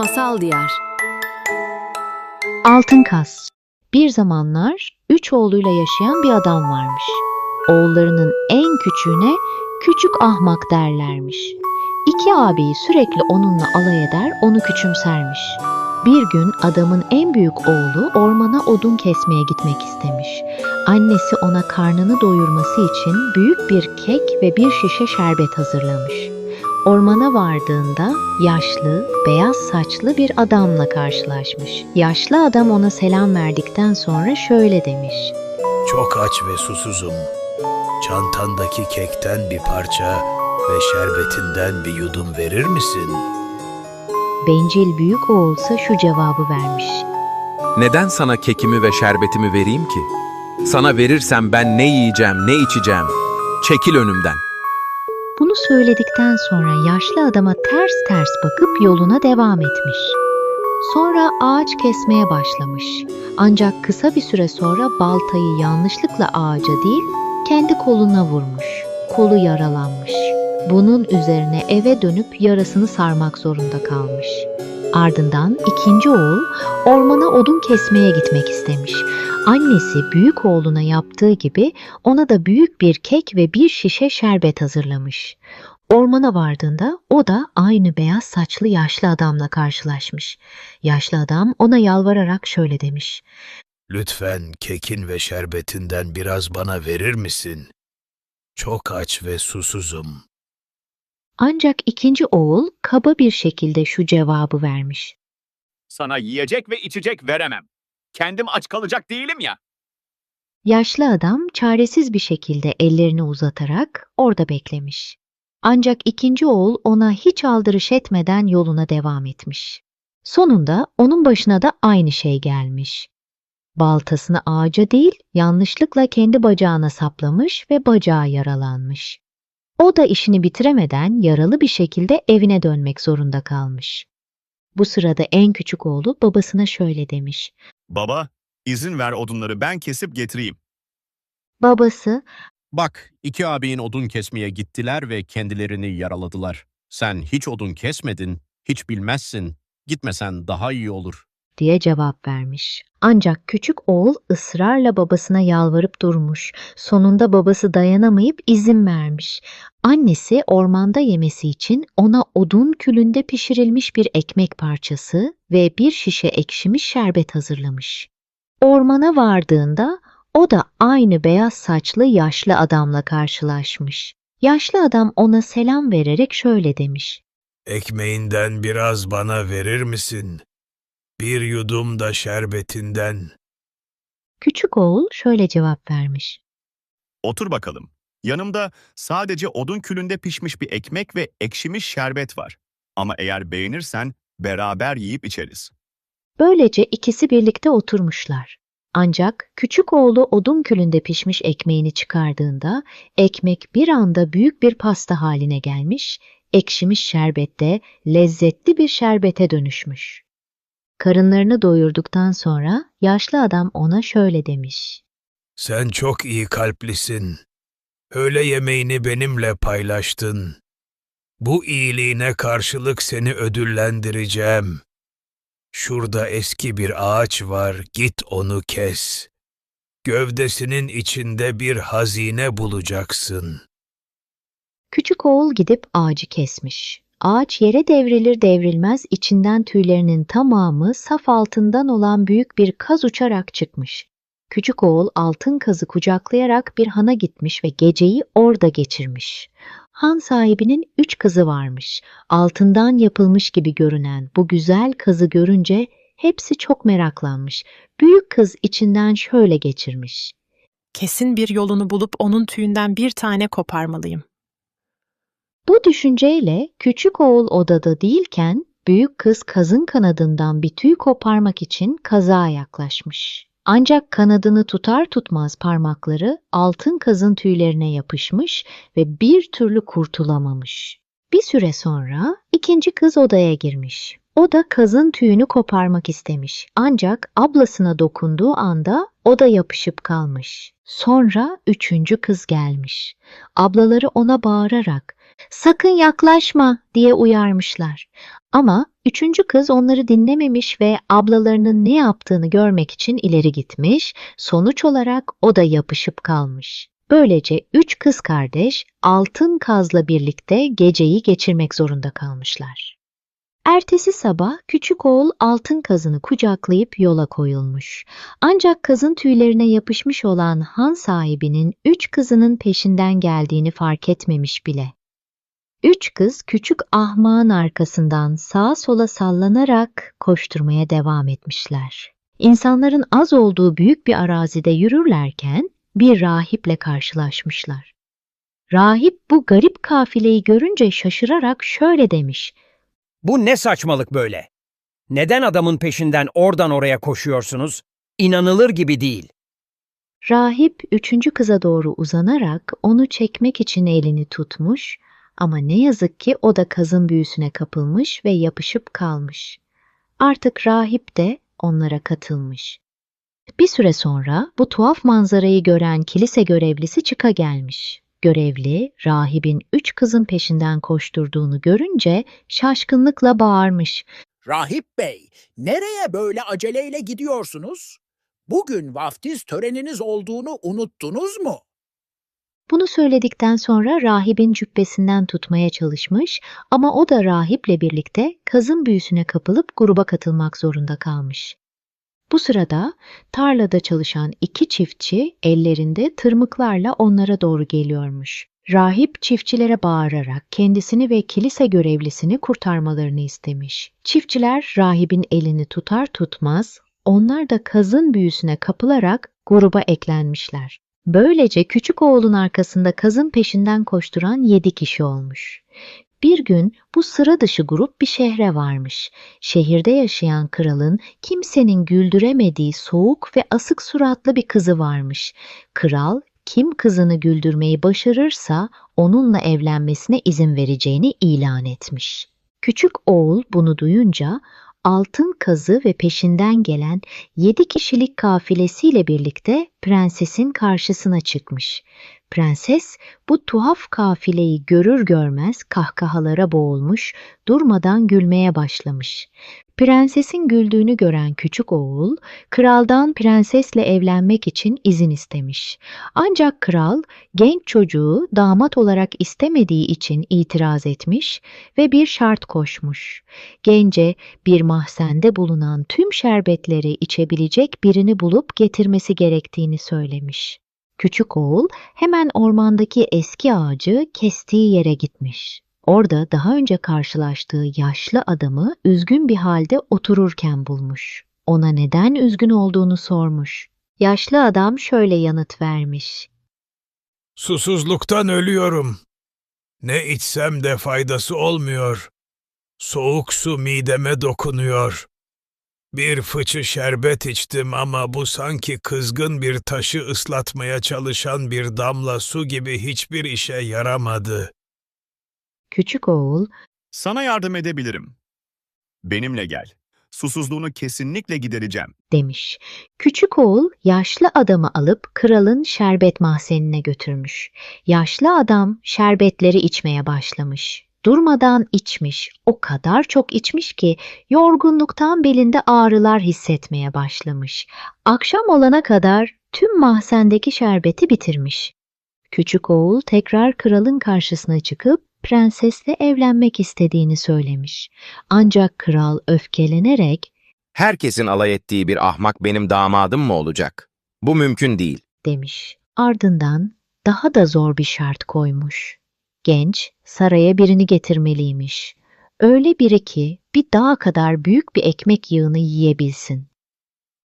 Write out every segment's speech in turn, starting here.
Masal Diyar Altın Kas Bir zamanlar üç oğluyla yaşayan bir adam varmış. Oğullarının en küçüğüne küçük ahmak derlermiş. İki abiyi sürekli onunla alay eder, onu küçümsermiş. Bir gün adamın en büyük oğlu ormana odun kesmeye gitmek istemiş. Annesi ona karnını doyurması için büyük bir kek ve bir şişe şerbet hazırlamış. Ormana vardığında yaşlı, beyaz saçlı bir adamla karşılaşmış. Yaşlı adam ona selam verdikten sonra şöyle demiş. Çok aç ve susuzum. Çantandaki kekten bir parça ve şerbetinden bir yudum verir misin? Bencil büyük oğulsa şu cevabı vermiş. Neden sana kekimi ve şerbetimi vereyim ki? Sana verirsem ben ne yiyeceğim, ne içeceğim? Çekil önümden. Bunu söyledikten sonra yaşlı adama ters ters bakıp yoluna devam etmiş. Sonra ağaç kesmeye başlamış. Ancak kısa bir süre sonra baltayı yanlışlıkla ağaca değil, kendi koluna vurmuş. Kolu yaralanmış. Bunun üzerine eve dönüp yarasını sarmak zorunda kalmış. Ardından ikinci oğul ormana odun kesmeye gitmek istemiş. Annesi büyük oğluna yaptığı gibi ona da büyük bir kek ve bir şişe şerbet hazırlamış. Ormana vardığında o da aynı beyaz saçlı yaşlı adamla karşılaşmış. Yaşlı adam ona yalvararak şöyle demiş. Lütfen kekin ve şerbetinden biraz bana verir misin? Çok aç ve susuzum. Ancak ikinci oğul kaba bir şekilde şu cevabı vermiş. Sana yiyecek ve içecek veremem. Kendim aç kalacak değilim ya. Yaşlı adam çaresiz bir şekilde ellerini uzatarak orada beklemiş. Ancak ikinci oğul ona hiç aldırış etmeden yoluna devam etmiş. Sonunda onun başına da aynı şey gelmiş. Baltasını ağaca değil, yanlışlıkla kendi bacağına saplamış ve bacağı yaralanmış. O da işini bitiremeden yaralı bir şekilde evine dönmek zorunda kalmış. Bu sırada en küçük oğlu babasına şöyle demiş. Baba, izin ver odunları ben kesip getireyim. Babası, Bak, iki abin odun kesmeye gittiler ve kendilerini yaraladılar. Sen hiç odun kesmedin, hiç bilmezsin. Gitmesen daha iyi olur. Diye cevap vermiş. Ancak küçük oğul ısrarla babasına yalvarıp durmuş. Sonunda babası dayanamayıp izin vermiş. Annesi ormanda yemesi için ona odun külünde pişirilmiş bir ekmek parçası ve bir şişe ekşimiş şerbet hazırlamış. Ormana vardığında o da aynı beyaz saçlı yaşlı adamla karşılaşmış. Yaşlı adam ona selam vererek şöyle demiş. Ekmeğinden biraz bana verir misin? Bir yudum da şerbetinden. Küçük oğul şöyle cevap vermiş. Otur bakalım. Yanımda sadece odun külünde pişmiş bir ekmek ve ekşimiş şerbet var. Ama eğer beğenirsen beraber yiyip içeriz. Böylece ikisi birlikte oturmuşlar. Ancak küçük oğlu odun külünde pişmiş ekmeğini çıkardığında ekmek bir anda büyük bir pasta haline gelmiş, ekşimiş şerbet de lezzetli bir şerbete dönüşmüş. Karınlarını doyurduktan sonra yaşlı adam ona şöyle demiş. Sen çok iyi kalplisin. Öğle yemeğini benimle paylaştın. Bu iyiliğine karşılık seni ödüllendireceğim. Şurada eski bir ağaç var, git onu kes. Gövdesinin içinde bir hazine bulacaksın. Küçük oğul gidip ağacı kesmiş. Ağaç yere devrilir devrilmez içinden tüylerinin tamamı saf altından olan büyük bir kaz uçarak çıkmış. Küçük oğul altın kazı kucaklayarak bir hana gitmiş ve geceyi orada geçirmiş. Han sahibinin üç kızı varmış. Altından yapılmış gibi görünen bu güzel kazı görünce hepsi çok meraklanmış. Büyük kız içinden şöyle geçirmiş. Kesin bir yolunu bulup onun tüyünden bir tane koparmalıyım. Bu düşünceyle küçük oğul odada değilken büyük kız kazın kanadından bir tüy koparmak için kaza yaklaşmış. Ancak kanadını tutar tutmaz parmakları altın kazın tüylerine yapışmış ve bir türlü kurtulamamış. Bir süre sonra ikinci kız odaya girmiş. O da kazın tüyünü koparmak istemiş. Ancak ablasına dokunduğu anda o da yapışıp kalmış. Sonra üçüncü kız gelmiş. Ablaları ona bağırarak sakın yaklaşma diye uyarmışlar. Ama üçüncü kız onları dinlememiş ve ablalarının ne yaptığını görmek için ileri gitmiş, sonuç olarak o da yapışıp kalmış. Böylece üç kız kardeş altın kazla birlikte geceyi geçirmek zorunda kalmışlar. Ertesi sabah küçük oğul altın kazını kucaklayıp yola koyulmuş. Ancak kazın tüylerine yapışmış olan han sahibinin üç kızının peşinden geldiğini fark etmemiş bile. Üç kız küçük ahmağın arkasından sağa sola sallanarak koşturmaya devam etmişler. İnsanların az olduğu büyük bir arazide yürürlerken bir rahiple karşılaşmışlar. Rahip bu garip kafileyi görünce şaşırarak şöyle demiş. Bu ne saçmalık böyle? Neden adamın peşinden oradan oraya koşuyorsunuz? İnanılır gibi değil. Rahip üçüncü kıza doğru uzanarak onu çekmek için elini tutmuş ama ne yazık ki o da kazın büyüsüne kapılmış ve yapışıp kalmış. Artık rahip de onlara katılmış. Bir süre sonra bu tuhaf manzarayı gören kilise görevlisi çıka gelmiş. Görevli, rahibin üç kızın peşinden koşturduğunu görünce şaşkınlıkla bağırmış. Rahip Bey, nereye böyle aceleyle gidiyorsunuz? Bugün vaftiz töreniniz olduğunu unuttunuz mu? Bunu söyledikten sonra rahibin cübbesinden tutmaya çalışmış ama o da rahiple birlikte kazın büyüsüne kapılıp gruba katılmak zorunda kalmış. Bu sırada tarlada çalışan iki çiftçi ellerinde tırmıklarla onlara doğru geliyormuş. Rahip çiftçilere bağırarak kendisini ve kilise görevlisini kurtarmalarını istemiş. Çiftçiler rahibin elini tutar tutmaz onlar da kazın büyüsüne kapılarak gruba eklenmişler. Böylece küçük oğlun arkasında kazın peşinden koşturan yedi kişi olmuş. Bir gün bu sıra dışı grup bir şehre varmış. Şehirde yaşayan kralın kimsenin güldüremediği soğuk ve asık suratlı bir kızı varmış. Kral kim kızını güldürmeyi başarırsa onunla evlenmesine izin vereceğini ilan etmiş. Küçük oğul bunu duyunca altın kazı ve peşinden gelen yedi kişilik kafilesiyle birlikte prensesin karşısına çıkmış. Prenses bu tuhaf kafileyi görür görmez kahkahalara boğulmuş, durmadan gülmeye başlamış. Prensesin güldüğünü gören küçük oğul, kraldan prensesle evlenmek için izin istemiş. Ancak kral genç çocuğu damat olarak istemediği için itiraz etmiş ve bir şart koşmuş. Gence bir mahzende bulunan tüm şerbetleri içebilecek birini bulup getirmesi gerektiğini söylemiş. Küçük oğul hemen ormandaki eski ağacı kestiği yere gitmiş. Orada daha önce karşılaştığı yaşlı adamı üzgün bir halde otururken bulmuş. Ona neden üzgün olduğunu sormuş. Yaşlı adam şöyle yanıt vermiş. Susuzluktan ölüyorum. Ne içsem de faydası olmuyor. Soğuk su mideme dokunuyor. Bir fıçı şerbet içtim ama bu sanki kızgın bir taşı ıslatmaya çalışan bir damla su gibi hiçbir işe yaramadı. Küçük oğul Sana yardım edebilirim. Benimle gel. Susuzluğunu kesinlikle gidereceğim. demiş. Küçük oğul yaşlı adamı alıp kralın şerbet mahzenine götürmüş. Yaşlı adam şerbetleri içmeye başlamış. Durmadan içmiş. O kadar çok içmiş ki yorgunluktan belinde ağrılar hissetmeye başlamış. Akşam olana kadar tüm mahzendeki şerbeti bitirmiş. Küçük oğul tekrar kralın karşısına çıkıp prensesle evlenmek istediğini söylemiş. Ancak kral öfkelenerek Herkesin alay ettiği bir ahmak benim damadım mı olacak? Bu mümkün değil. demiş. Ardından daha da zor bir şart koymuş. Genç saraya birini getirmeliymiş. Öyle biri ki bir dağ kadar büyük bir ekmek yığını yiyebilsin.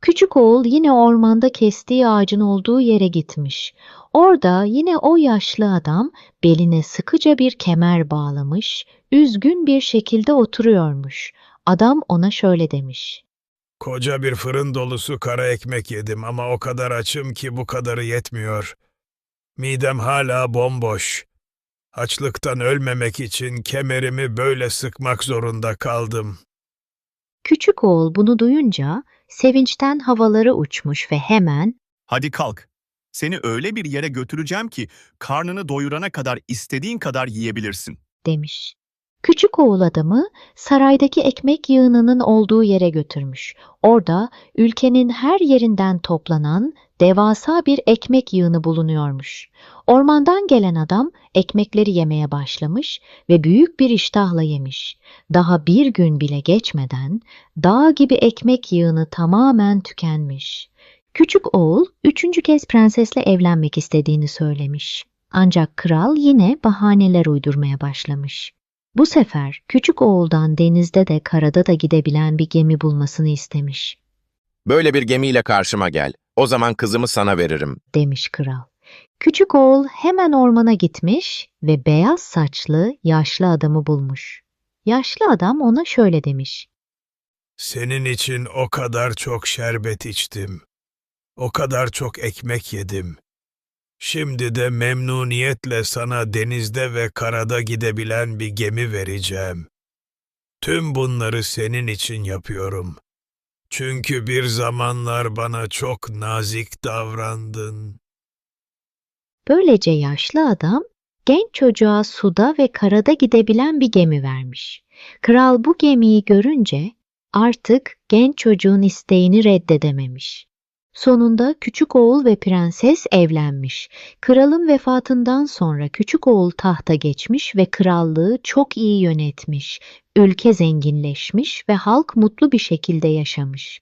Küçük oğul yine ormanda kestiği ağacın olduğu yere gitmiş. Orada yine o yaşlı adam beline sıkıca bir kemer bağlamış, üzgün bir şekilde oturuyormuş. Adam ona şöyle demiş. Koca bir fırın dolusu kara ekmek yedim ama o kadar açım ki bu kadarı yetmiyor. Midem hala bomboş. Açlıktan ölmemek için kemerimi böyle sıkmak zorunda kaldım. Küçük oğul bunu duyunca sevinçten havalara uçmuş ve hemen Hadi kalk. Seni öyle bir yere götüreceğim ki karnını doyurana kadar istediğin kadar yiyebilirsin. demiş. Küçük oğul adamı saraydaki ekmek yığınının olduğu yere götürmüş. Orada ülkenin her yerinden toplanan devasa bir ekmek yığını bulunuyormuş. Ormandan gelen adam ekmekleri yemeye başlamış ve büyük bir iştahla yemiş. Daha bir gün bile geçmeden dağ gibi ekmek yığını tamamen tükenmiş. Küçük oğul üçüncü kez prensesle evlenmek istediğini söylemiş. Ancak kral yine bahaneler uydurmaya başlamış. Bu sefer küçük oğuldan denizde de karada da gidebilen bir gemi bulmasını istemiş, Böyle bir gemiyle karşıma gel. O zaman kızımı sana veririm. demiş kral. Küçük oğul hemen ormana gitmiş ve beyaz saçlı yaşlı adamı bulmuş. Yaşlı adam ona şöyle demiş. Senin için o kadar çok şerbet içtim. O kadar çok ekmek yedim. Şimdi de memnuniyetle sana denizde ve karada gidebilen bir gemi vereceğim. Tüm bunları senin için yapıyorum. Çünkü bir zamanlar bana çok nazik davrandın. Böylece yaşlı adam genç çocuğa suda ve karada gidebilen bir gemi vermiş. Kral bu gemiyi görünce artık genç çocuğun isteğini reddedememiş. Sonunda küçük oğul ve prenses evlenmiş. Kralın vefatından sonra küçük oğul tahta geçmiş ve krallığı çok iyi yönetmiş. Ülke zenginleşmiş ve halk mutlu bir şekilde yaşamış.